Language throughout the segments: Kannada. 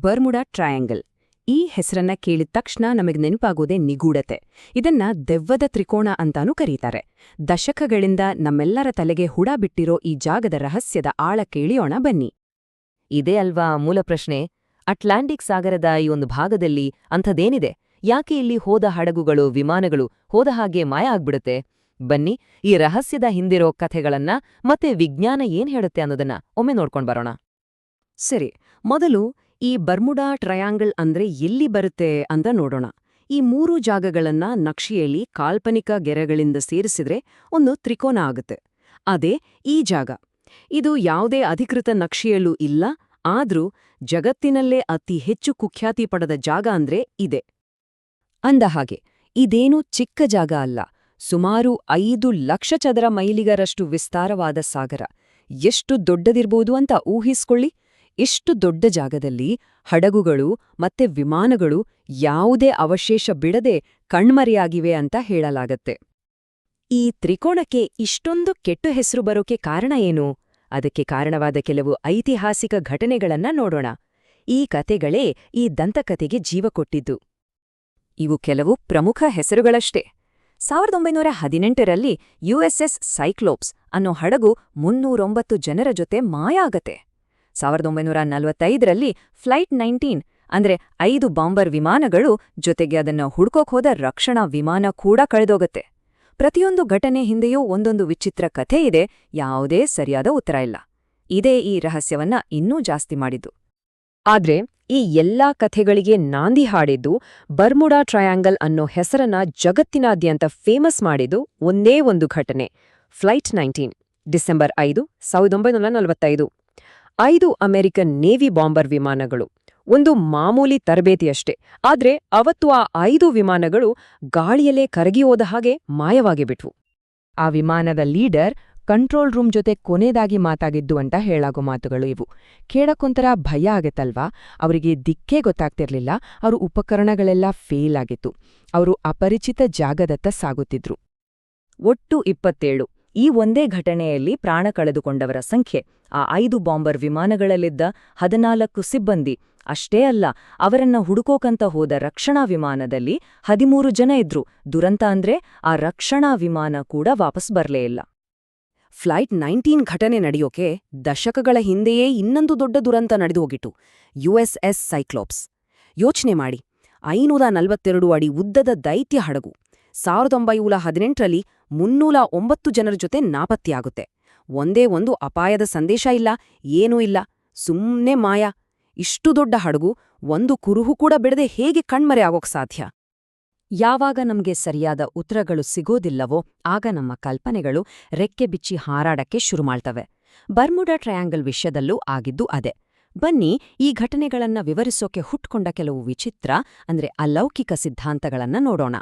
Bermuda triangle. ಈ ಹೆಸರನ್ನ ಕೇಳಿದ ತಕ್ಷಣ ನಮಗೆ ನೆನಪಾಗೋದೇ ನಿಗೂಢತೆ. ಇದನ್ನ ದೆವ್ವದ ತ್ರಿಕೋಣ ಅಂತಾನೂ ಕರೀತಾರೆ. ದಶಕಗಳಿಂದ ನಮ್ಮೆಲ್ಲರ ತಲೆಗೆ ಹುಡ ಬಿಟ್ಟಿರೋ ಈ ಜಾಗದ ರಹಸ್ಯದ ಆಳ ಕೇಳಿಯೋಣ ಬನ್ನಿ. ಇದೇ ಅಲ್ವಾ ಮೂಲ ಪ್ರಶ್ನೆ? ಅಟ್ಲಾಂಟಿಕ್ ಸಾಗರದ ಈ ಒಂದು ಭಾಗದಲ್ಲಿ ಅಂಥದೇನಿದೆ ಯಾಕೆ ಇಲ್ಲಿ ಹೋದ ಹಡಗುಗಳು, ವಿಮಾನಗಳು ಹೋದ ಹಾಗೆ ಮಾಯ ಆಗ್ಬಿಡುತ್ತೆ? ಬನ್ನಿ, ಈ ರಹಸ್ಯದ ಹಿಂದಿರೋ ಕಥೆಗಳನ್ನ ಮತ್ತೆ ವಿಜ್ಞಾನ ಏನ್ ಹೇಳುತ್ತೆ ಅನ್ನೋದನ್ನ ಒಮ್ಮೆ ನೋಡ್ಕೊಂಡ್ ಬರೋಣ. ಸರಿ, ಮೊದಲು ಈ ಬರ್ಮುಡಾ ಟ್ರಯಾಂಗಲ್ ಅಂದ್ರೆ ಎಲ್ಲಿ ಬರುತ್ತೆ ಅಂತ ನೋಡೋಣ. ಈ ಮೂರು ಜಾಗಗಳನ್ನ ನಕ್ಷೆಯಲ್ಲಿ ಕಾಲ್ಪನಿಕ ಗೆರೆಗಳಿಂದ ಸೇರಿಸಿದ್ರೆ ಒಂದು ತ್ರಿಕೋನ ಆಗುತ್ತೆ. ಅದೇ ಈ ಜಾಗ. ಇದು ಯಾವುದೇ ಅಧಿಕೃತ ನಕ್ಷೆಯಲ್ಲೂ ಇಲ್ಲ, ಆದ್ರೂ ಜಗತ್ತಿನಲ್ಲೇ ಅತಿ ಹೆಚ್ಚು ಕುಖ್ಯಾತಿ ಪಡೆದ ಜಾಗ ಅಂದ್ರೆ ಇದೆ. ಅಂದ ಹಾಗೆ, ಇದೇನೂ ಚಿಕ್ಕ ಜಾಗ ಅಲ್ಲ, ಸುಮಾರು ಐದು ಲಕ್ಷ ಚದರ ಮೈಲಿಗರಷ್ಟು ವಿಸ್ತಾರವಾದ ಸಾಗರ. ಎಷ್ಟು ದೊಡ್ಡದಿರ್ಬೋದು ಅಂತ ಊಹಿಸ್ಕೊಳ್ಳಿ. ಇಷ್ಟು ದೊಡ್ಡ ಜಾಗದಲ್ಲಿ ಹಡಗುಗಳು ಮತ್ತೆ ವಿಮಾನಗಳು ಯಾವುದೇ ಅವಶೇಷ ಬಿಡದೆ ಕಣ್ಮರೆಯಾಗಿವೆ ಅಂತ ಹೇಳಲಾಗತ್ತೆ. ಈ ತ್ರಿಕೋಣಕ್ಕೆ ಇಷ್ಟೊಂದು ಕೆಟ್ಟು ಹೆಸರು ಬರೋಕೆ ಕಾರಣ ಏನು? ಅದಕ್ಕೆ ಕಾರಣವಾದ ಕೆಲವು ಐತಿಹಾಸಿಕ ಘಟನೆಗಳನ್ನ ನೋಡೋಣ. ಈ ಕತೆಗಳೇ ಈ ದಂತಕತೆಗೆ ಜೀವ ಕೊಟ್ಟಿದ್ದು. ಇವು ಕೆಲವು ಪ್ರಮುಖ ಹೆಸರುಗಳಷ್ಟೇ. ಸಾವಿರದ ಒಂಬೈನೂರ ಹದಿನೆಂಟರಲ್ಲಿ ಯುಎಸ್ಎಸ್ ಸೈಕ್ಲೋಪ್ಸ್ ಅನ್ನೋ ಹಡಗು ಮುನ್ನೂರೊಂಬತ್ತು ಜನರ ಜೊತೆ ಮಾಯ ಆಗತ್ತೆ ಸಾವಿರದ ಒಂಬೈನೂರ ನಲವತ್ತೈದರಲ್ಲಿ ಫ್ಲೈಟ್ ನೈನ್ಟೀನ್, ಅಂದ್ರೆ ಐದು ಬಾಂಬರ್ ವಿಮಾನಗಳು ಜೊತೆಗೆ ಅದನ್ನ ಹುಡ್ಕೋಕ್ ಹೋದ ರಕ್ಷಣಾ ವಿಮಾನ ಕೂಡ ಕಳೆದೋಗತ್ತೆ. ಪ್ರತಿಯೊಂದು ಘಟನೆ ಹಿಂದೆಯೂ ಒಂದೊಂದು ವಿಚಿತ್ರ ಕಥೆ ಇದೆ, ಯಾವುದೇ ಸರಿಯಾದ ಉತ್ತರ ಇಲ್ಲ. ಇದೇ ಈ ರಹಸ್ಯವನ್ನ ಇನ್ನೂ ಜಾಸ್ತಿ ಮಾಡಿದ್ದು. ಆದ್ರೆ ಈ ಎಲ್ಲಾ ಕಥೆಗಳಿಗೆ ನಾಂದಿ ಹಾಡಿದ್ದು ಬರ್ಮುಡಾ ಟ್ರಯಾಂಗಲ್ ಅನ್ನೋ ಹೆಸರನ್ನ ಜಗತ್ತಿನಾದ್ಯಂತ ಫೇಮಸ್ ಮಾಡಿದ್ದು ಒಂದೇ ಒಂದು ಘಟನೆ, ಫ್ಲೈಟ್ ನೈನ್ಟೀನ್, ಡಿಸೆಂಬರ್ ಐದು, ಸಾವಿರದ ಒಂಬೈನೂರ ನಲವತ್ತೈದು. ಐದು ಅಮೆರಿಕನ್ ನೇವಿ ಬಾಂಬರ್ ವಿಮಾನಗಳು. ಒಂದು ಮಾಮೂಲಿ ತರಬೇತಿಯಷ್ಟೇ. ಆದ್ರೆ ಅವತ್ತು ಆ ಐದು ವಿಮಾನಗಳು ಗಾಳಿಯಲ್ಲೇ ಕರಗಿ ಹೋದ ಹಾಗೆ ಮಾಯವಾಗಿ ಬಿಟ್ವು. ಆ ವಿಮಾನದ ಲೀಡರ್ ಕಂಟ್ರೋಲ್ ರೂಮ್ ಜೊತೆ ಕೊನೆದಾಗಿ ಮಾತಾಗಿದ್ದು ಅಂತ ಹೇಳಾಗೋ ಮಾತುಗಳು ಇವು. ಕೇಳಕ್ಕೊಂಥರ ಭಯ ಆಗತ್ತಲ್ವಾ? ಅವರಿಗೆ ದಿಕ್ಕೇ ಗೊತ್ತಾಗ್ತಿರ್ಲಿಲ್ಲ. ಅವರು ಉಪಕರಣಗಳೆಲ್ಲ ಫೇಲ್ ಆಗಿತ್ತು. ಅವರು ಅಪರಿಚಿತ ಜಾಗದತ್ತ ಸಾಗುತ್ತಿದ್ರು. ಒಟ್ಟು ಇಪ್ಪತ್ತೇಳು. ಈ ಒಂದೇ ಘಟನೆಯಲ್ಲಿ ಪ್ರಾಣ ಕಳೆದುಕೊಂಡವರ ಸಂಖ್ಯೆ, ಆ ಐದು ಬಾಂಬರ್ ವಿಮಾನಗಳಲ್ಲಿದ್ದ ಹದಿನಾಲ್ಕು ಸಿಬ್ಬಂದಿ, ಅಷ್ಟೇ ಅಲ್ಲ, ಅವರನ್ನ ಹುಡುಕೋಕಂತ ಹೋದ ರಕ್ಷಣಾ ವಿಮಾನದಲ್ಲಿ ಹದಿಮೂರು ಜನ ಇದ್ರು. ದುರಂತ ಅಂದ್ರೆ ಆ ರಕ್ಷಣಾ ವಿಮಾನ ಕೂಡ ವಾಪಸ್ ಬರಲೇ ಇಲ್ಲ. ಫ್ಲೈಟ್ ನೈನ್ಟೀನ್ ಘಟನೆ ನಡೆಯೋಕೆ ದಶಕಗಳ ಹಿಂದೆಯೇ ಇನ್ನೊಂದು ದೊಡ್ಡ ದುರಂತ ನಡೆದು ಹೋಗಿತ್ತು ಯುಎಸ್ಎಸ್ ಸೈಕ್ಲೋಪ್ಸ್. ಯೋಚನೆ ಮಾಡಿ, ಐನೂರ ನಲವತ್ತೆರಡು ಅಡಿ ಉದ್ದದ ದೈತ್ಯ ಹಡಗು, ಸಾವಿರದ ಒಂಬೈನೂರ ಹದಿನೆಂಟರಲ್ಲಿ ಮುನ್ನೂರ ಒಂಬತ್ತು ಜನರ ಜೊತೆ ನಾಪತ್ತೆಯಾಗುತ್ತೆ. ಒಂದೇ ಒಂದು ಅಪಾಯದ ಸಂದೇಶ ಇಲ್ಲ, ಏನೂ ಇಲ್ಲ. ಸುಮ್ಮನೆ ಮಾಯ. ಇಷ್ಟು ದೊಡ್ಡ ಹಡಗು, ಒಂದು ಕುರುಹು ಕೂಡ ಬಿಡದೆ ಹೇಗೆ ಕಣ್ಮರೆ ಆಗೋಕ್ ಸಾಧ್ಯ? ಯಾವಾಗ ನಮ್ಗೆ ಸರಿಯಾದ ಉತ್ತರಗಳು ಸಿಗೋದಿಲ್ಲವೋ, ಆಗ ನಮ್ಮ ಕಲ್ಪನೆಗಳು ರೆಕ್ಕೆ ಬಿಚ್ಚಿ ಹಾರಾಡಕ್ಕೆ ಶುರು ಮಾಡ್ತವೆ ಬರ್ಮುಡಾ ಟ್ರಯಾಂಗಲ್ ವಿಷಯದಲ್ಲೂ ಆಗಿದ್ದು ಅದೇ. ಬನ್ನಿ, ಈ ಘಟನೆಗಳನ್ನ ವಿವರಿಸೋಕೆ ಹುಟ್ಕೊಂಡ ಕೆಲವು ವಿಚಿತ್ರ, ಅಂದ್ರೆ ಅಲೌಕಿಕ ಸಿದ್ಧಾಂತಗಳನ್ನ ನೋಡೋಣ.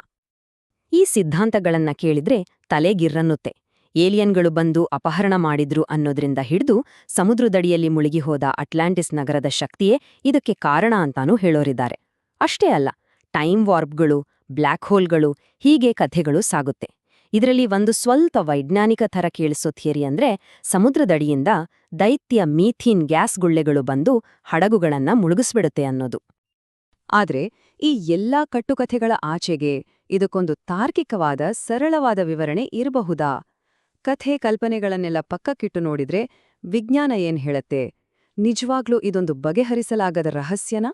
ಈ ಸಿದ್ಧಾಂತಗಳನ್ನ ಕೇಳಿದ್ರೆ ತಲೆಗಿರ್ರನ್ನುತ್ತೆ ಏಲಿಯನ್ಗಳು ಬಂದು ಅಪಹರಣ ಮಾಡಿದ್ರು ಅನ್ನೋದ್ರಿಂದ ಹಿಡಿದು ಸಮುದ್ರದಡಿಯಲ್ಲಿ ಮುಳುಗಿಹೋದ ಅಟ್ಲಾಂಟಿಸ್ ನಗರದ ಶಕ್ತಿಯೇ ಇದಕ್ಕೆ ಕಾರಣ ಅಂತಾನೂ ಹೇಳೋರಿದ್ದಾರೆ. ಅಷ್ಟೇ ಅಲ್ಲ, ಟೈಮ್ ವಾರ್ಬ್ಗಳು ಬ್ಲ್ಯಾಕ್ ಹೋಲ್ಗಳು, ಹೀಗೆ ಕಥೆಗಳು ಸಾಗುತ್ತೆ. ಇದರಲ್ಲಿ ಒಂದು ಸ್ವಲ್ಪ ವೈಜ್ಞಾನಿಕ ಥರ ಕೇಳಿಸೋ ಥಿಯರಿ ಅಂದ್ರೆ ಸಮುದ್ರದಡಿಯಿಂದ ದೈತ್ಯ ಮೀಥೀನ್ ಗ್ಯಾಸ್ ಗುಳ್ಳೆಗಳು ಬಂದು ಹಡಗುಗಳನ್ನ ಮುಳುಗಿಸ್ಬಿಡುತ್ತೆ ಅನ್ನೋದು. ಆದ್ರೆ ಈ ಎಲ್ಲಾ ಕಟ್ಟುಕಥೆಗಳ ಆಚೆಗೆ ಇದಕ್ಕೊಂದು ತಾರ್ಕಿಕವಾದ, ಸರಳವಾದ ವಿವರಣೆ ಇರಬಹುದಾ? ಕಥೆ ಕಲ್ಪನೆಗಳನ್ನೆಲ್ಲ ಪಕ್ಕಕ್ಕಿಟ್ಟು ನೋಡಿದ್ರೆ ವಿಜ್ಞಾನ ಏನ್ ಹೇಳತ್ತೆ? ನಿಜವಾಗ್ಲೂ ಇದೊಂದು ಬಗೆಹರಿಸಲಾಗದ ರಹಸ್ಯನ?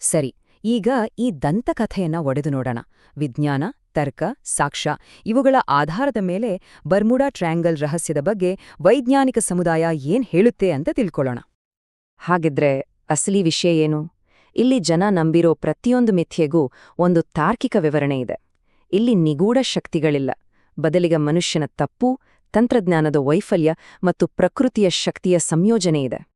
ಸರಿ, ಈಗ ಈ ದಂತಕಥೆಯನ್ನ ಒಡೆದು ನೋಡೋಣ. ವಿಜ್ಞಾನ, ತರ್ಕ, ಸಾಕ್ಷ್ಯ ಇವುಗಳ ಆಧಾರದ ಮೇಲೆ ಬರ್ಮುಡಾ ಟ್ರ್ಯಾಂಗಲ್ ರಹಸ್ಯದ ಬಗ್ಗೆ ವೈಜ್ಞಾನಿಕ ಸಮುದಾಯ ಏನ್ ಹೇಳುತ್ತೆ ಅಂತ ತಿಳ್ಕೊಳ್ಳೋಣ. ಹಾಗಿದ್ರೆ ಅಸಲಿ ವಿಷಯ ಏನು? ಇಲ್ಲಿ ಜನ ನಂಬಿರೋ ಪ್ರತಿಯೊಂದು ಮಿಥ್ಯೆಗೂ ಒಂದು ತಾರ್ಕಿಕ ವಿವರಣೆ ಇದೆ. ಇಲ್ಲಿ ನಿಗೂಢ ಶಕ್ತಿಗಳಿಲ್ಲ. ಬದಲಿಗ ಮನುಷ್ಯನ ತಪ್ಪು, ತಂತ್ರಜ್ಞಾನದ ವೈಫಲ್ಯ ಮತ್ತು ಪ್ರಕೃತಿಯ ಶಕ್ತಿಯ ಸಂಯೋಜನೆ ಇದೆ.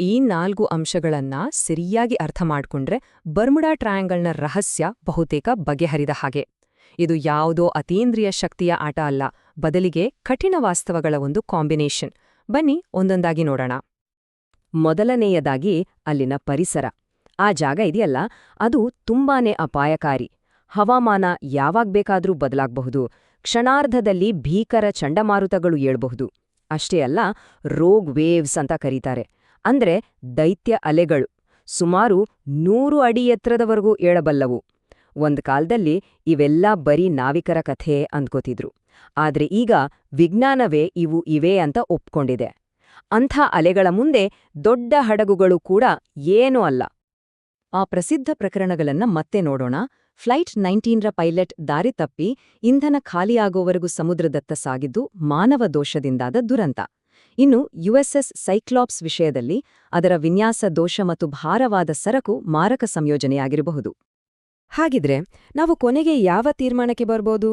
ಈ ನಾಲ್ಕು ಅಂಶಗಳನ್ನ ಸರಿಯಾಗಿ ಅರ್ಥ ಮಾಡ್ಕೊಂಡ್ರೆ ಬರ್ಮುಡಾ ಟ್ರಯಾಂಗಲ್ನ ರಹಸ್ಯ ಬಹುತೇಕ ಬಗೆಹರಿದ ಹಾಗೆ. ಇದು ಯಾವುದೋ ಅತೀಂದ್ರಿಯ ಶಕ್ತಿಯ ಆಟ ಅಲ್ಲ, ಬದಲಿಗೆ ಕಠಿಣ ವಾಸ್ತವಗಳ ಒಂದು ಕಾಂಬಿನೇಷನ್. ಬನ್ನಿ ಒಂದೊಂದಾಗಿ ನೋಡೋಣ. ಮೊದಲನೆಯದಾಗಿ ಅಲ್ಲಿನ ಪರಿಸರ. ಆ ಜಾಗ ಇದೆಯಲ್ಲ? ಅದು ತುಂಬಾನೇ ಅಪಾಯಕಾರಿ. ಹವಾಮಾನ ಯಾವಾಗ ಬೇಕಾದರೂ ಬದಲಾಗಬಹುದು. ಕ್ಷಣಾರ್ಧದಲ್ಲಿ ಭೀಕರ ಚಂಡಮಾರುತಗಳು ಏಳಬಹುದು. ಅಷ್ಟೇ ಅಲ್ಲ, ರೋಗ್ ವೇವ್ಸ್ ಅಂತ ಕರೀತಾರೆ. ಅಂದ್ರೆ ದೈತ್ಯ ಅಲೆಗಳು. ಸುಮಾರು ನೂರು ಅಡಿ ಎತ್ತರದವರೆಗೂ ಏಳಬಲ್ಲವು. ಒಂದ್ ಕಾಲದಲ್ಲಿ ಇವೆಲ್ಲ ಬರೀ ನಾವಿಕರ ಕಥೆ ಅಂದ್ಕೋತಿದ್ರು. ಆದ್ರೆ ಈಗ ವಿಜ್ಞಾನವೇ ಇವು ಇವೆ ಅಂತ ಒಪ್ಕೊಂಡಿದೆ. ಅಂಥ ಅಲೆಗಳ ಮುಂದೆ ದೊಡ್ಡ ಹಡಗುಗಳು ಕೂಡ ಏನೂ ಅಲ್ಲ. ಆ ಪ್ರಸಿದ್ಧ ಪ್ರಕರಣಗಳನ್ನ ಮತ್ತೆ ನೋಡೋಣ. ಫ್ಲೈಟ್ ನೈನ್ಟೀನ್ರ ಪೈಲಟ್ ದಾರಿ ತಪ್ಪಿ ಇಂಧನ ಖಾಲಿಯಾಗೋವರೆಗೂ ಸಮುದ್ರದತ್ತ ಸಾಗಿದ್ದು ಮಾನವ ದೋಷದಿಂದಾದ ದುರಂತ. ಇನ್ನು ಯುಎಸ್ಎಸ್ ಸೈಕ್ಲಾಪ್ಸ್ ವಿಷಯದಲ್ಲಿ ಅದರ ವಿನ್ಯಾಸ ದೋಷ ಮತ್ತು ಭಾರವಾದ ಸರಕು ಮಾರಕ ಸಂಯೋಜನೆಯಾಗಿರಬಹುದು. ಹಾಗಿದ್ರೆ ನಾವು ಕೊನೆಗೆ ಯಾವ ತೀರ್ಮಾನಕ್ಕೆ ಬರ್ಬೋದು?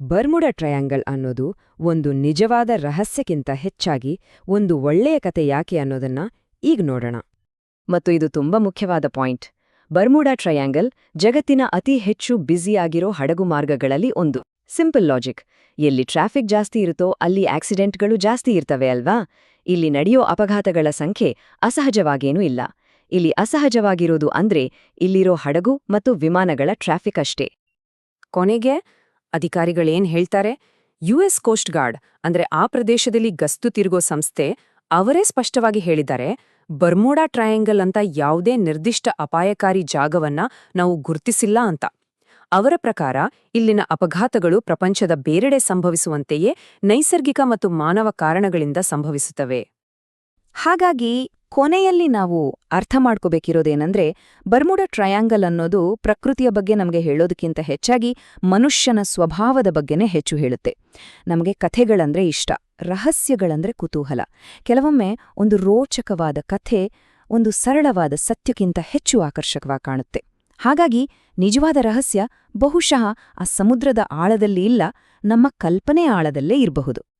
ಬರ್ಮುಡ ಟ್ರಯಾಂಗಲ್ ಅನ್ನೋದು ಒಂದು ನಿಜವಾದ ರಹಸ್ಯಕ್ಕಿಂತ ಹೆಚ್ಚಾಗಿ ಒಂದು ಒಳ್ಳೆಯ ಕತೆ ಯಾಕೆ ಅನ್ನೋದನ್ನ ಈಗ ನೋಡೋಣ. ಮತ್ತು ಇದು ತುಂಬಾ ಮುಖ್ಯವಾದ ಪಾಯಿಂಟ್. ಬರ್ಮುಡಾ ಟ್ರಯಾಂಗಲ್ ಜಗತ್ತಿನ ಅತಿ ಹೆಚ್ಚು ಬ್ಯುಸಿಯಾಗಿರೋ ಹಡಗು ಮಾರ್ಗಗಳಲ್ಲಿ ಒಂದು. Simple logic. ಎಲ್ಲಿ ಟ್ರಾಫಿಕ್ ಜಾಸ್ತಿ ಇರುತ್ತೋ ಅಲ್ಲಿ ಆಕ್ಸಿಡೆಂಟ್ಗಳು ಜಾಸ್ತಿ ಇರ್ತವೆ ಅಲ್ವಾ? ಇಲ್ಲಿ ನಡೆಯೋ ಅಪಘಾತಗಳ ಸಂಖ್ಯೆ ಅಸಹಜವಾಗೇನೂ ಇಲ್ಲ. ಇಲ್ಲಿ ಅಸಹಜವಾಗಿರೋದು ಅಂದ್ರೆ ಇಲ್ಲಿರೋ ಹಡಗು ಮತ್ತು ವಿಮಾನಗಳ ಟ್ರಾಫಿಕ್ ಅಷ್ಟೇ. ಕೊನೆಗೆ ಅಧಿಕಾರಿಗಳೇನ್ ಹೇಳ್ತಾರೆ? ಯುಎಸ್ ಕೋಸ್ಟ್ ಗಾರ್ಡ್ ಅಂದ್ರೆ ಆ ಪ್ರದೇಶದಲ್ಲಿ ಗಸ್ತು ತಿರುಗೋ ಸಂಸ್ಥೆ ಅವರೇ ಸ್ಪಷ್ಟವಾಗಿ ಹೇಳಿದ್ದಾರೆ. ಬರ್ಮೋಡಾ ಟ್ರಯಾಂಗಲ್ ಅಂತ ಯಾವುದೇ ನಿರ್ದಿಷ್ಟ ಅಪಾಯಕಾರಿ ಜಾಗವನ್ನ ನಾವು ಗುರ್ತಿಸಿಲ್ಲ ಅಂತ. ಅವರ ಪ್ರಕಾರ, ಇಲ್ಲಿನ ಅಪಘಾತಗಳು ಪ್ರಪಂಚದ ಬೇರೆಡೆ ಸಂಭವಿಸುವಂತೆಯೇ ನೈಸರ್ಗಿಕ ಮತ್ತು ಮಾನವ ಕಾರಣಗಳಿಂದ ಸಂಭವಿಸುತ್ತವೆ. ಹಾಗಾಗಿ ಕೊನೆಯಲ್ಲಿ ನಾವು ಅರ್ಥ ಮಾಡ್ಕೋಬೇಕಿರೋದೇನಂದ್ರೆ, ಬರ್ಮುಡ ಟ್ರಯಾಂಗಲ್ ಅನ್ನೋದು ಪ್ರಕೃತಿಯ ಬಗ್ಗೆ ನಮಗೆ ಹೇಳೋದಕ್ಕಿಂತ ಹೆಚ್ಚಾಗಿ ಮನುಷ್ಯನ ಸ್ವಭಾವದ ಬಗ್ಗೆನೇ ಹೆಚ್ಚು ಹೇಳುತ್ತೆ. ನಮಗೆ ಕಥೆಗಳಂದ್ರೆ ಇಷ್ಟ, ರಹಸ್ಯಗಳಂದ್ರೆ ಕುತೂಹಲ. ಕೆಲವೊಮ್ಮೆ ಒಂದು ರೋಚಕವಾದ ಕಥೆ ಒಂದು ಸರಳವಾದ ಸತ್ಯಕ್ಕಿಂತ ಹೆಚ್ಚು ಆಕರ್ಷಕವಾಗಿ ಕಾಣುತ್ತೆ. ಹಾಗಾಗಿ ನಿಜವಾದ ರಹಸ್ಯ ಬಹುಶಃ ಆ ಸಮುದ್ರದ ಆಳದಲ್ಲಿ ಇಲ್ಲ, ನಮ್ಮ ಕಲ್ಪನೆ ಆಳದಲ್ಲೇ ಇರಬಹುದು.